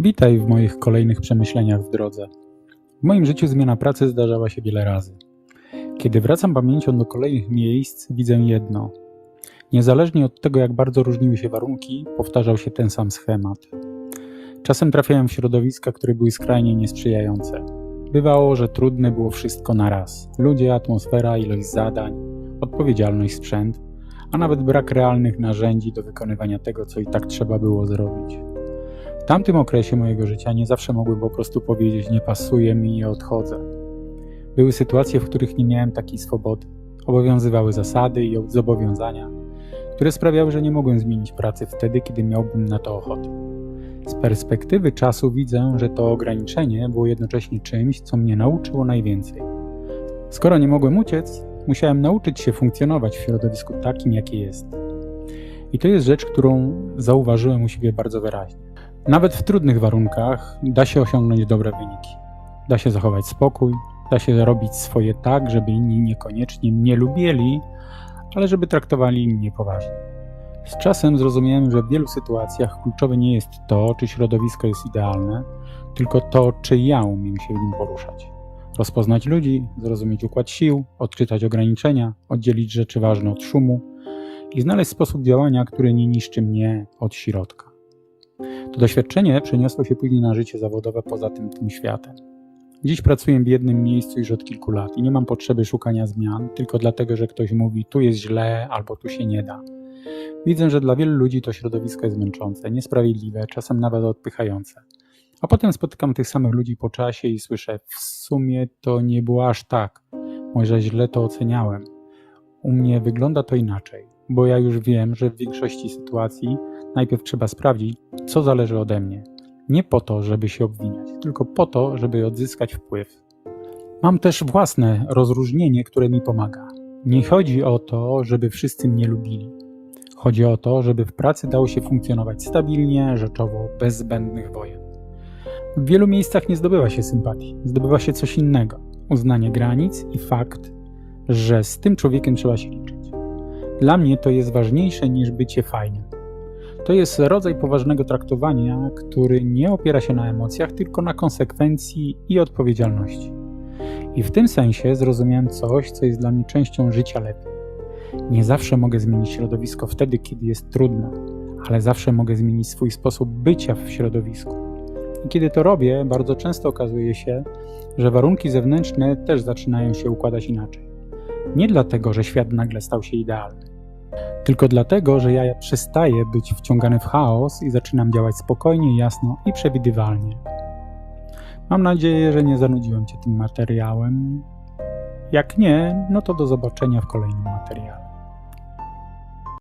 Witaj w moich kolejnych przemyśleniach w drodze. W moim życiu zmiana pracy zdarzała się wiele razy. Kiedy wracam pamięcią do kolejnych miejsc, widzę jedno. Niezależnie od tego, jak bardzo różniły się warunki, powtarzał się ten sam schemat. Czasem trafiałem w środowiska, które były skrajnie niesprzyjające. Bywało, że trudne było wszystko na raz: ludzie, atmosfera, ilość zadań, odpowiedzialność, sprzęt, a nawet brak realnych narzędzi do wykonywania tego, co i tak trzeba było zrobić. Tamtym okresie mojego życia nie zawsze mogłem po prostu powiedzieć: Nie pasuje mi i odchodzę. Były sytuacje, w których nie miałem takiej swobody. Obowiązywały zasady i zobowiązania, które sprawiały, że nie mogłem zmienić pracy wtedy, kiedy miałbym na to ochotę. Z perspektywy czasu widzę, że to ograniczenie było jednocześnie czymś, co mnie nauczyło najwięcej. Skoro nie mogłem uciec, musiałem nauczyć się funkcjonować w środowisku takim, jakie jest. I to jest rzecz, którą zauważyłem u siebie bardzo wyraźnie. Nawet w trudnych warunkach da się osiągnąć dobre wyniki. Da się zachować spokój, da się robić swoje tak, żeby inni niekoniecznie mnie lubili, ale żeby traktowali mnie poważnie. Z czasem zrozumiałem, że w wielu sytuacjach kluczowe nie jest to, czy środowisko jest idealne, tylko to, czy ja umiem się w nim poruszać. Rozpoznać ludzi, zrozumieć układ sił, odczytać ograniczenia, oddzielić rzeczy ważne od szumu i znaleźć sposób działania, który nie niszczy mnie od środka. Doświadczenie przeniosło się później na życie zawodowe poza tym, tym światem. Dziś pracuję w jednym miejscu już od kilku lat i nie mam potrzeby szukania zmian, tylko dlatego, że ktoś mówi, tu jest źle albo tu się nie da. Widzę, że dla wielu ludzi to środowisko jest męczące, niesprawiedliwe, czasem nawet odpychające. A potem spotykam tych samych ludzi po czasie i słyszę, w sumie to nie było aż tak, może źle to oceniałem. U mnie wygląda to inaczej, bo ja już wiem, że w większości sytuacji najpierw trzeba sprawdzić, co zależy ode mnie. Nie po to, żeby się obwiniać, tylko po to, żeby odzyskać wpływ. Mam też własne rozróżnienie, które mi pomaga. Nie chodzi o to, żeby wszyscy mnie lubili. Chodzi o to, żeby w pracy dało się funkcjonować stabilnie, rzeczowo, bez zbędnych wojen. W wielu miejscach nie zdobywa się sympatii, zdobywa się coś innego uznanie granic i fakt, że z tym człowiekiem trzeba się liczyć. Dla mnie to jest ważniejsze niż bycie fajnym. To jest rodzaj poważnego traktowania, który nie opiera się na emocjach, tylko na konsekwencji i odpowiedzialności. I w tym sensie zrozumiałem coś, co jest dla mnie częścią życia lepiej. Nie zawsze mogę zmienić środowisko wtedy, kiedy jest trudno, ale zawsze mogę zmienić swój sposób bycia w środowisku. I kiedy to robię, bardzo często okazuje się, że warunki zewnętrzne też zaczynają się układać inaczej. Nie dlatego, że świat nagle stał się idealny, tylko dlatego, że ja przestaję być wciągany w chaos i zaczynam działać spokojnie, jasno i przewidywalnie. Mam nadzieję, że nie zanudziłem Cię tym materiałem. Jak nie, no to do zobaczenia w kolejnym materiale.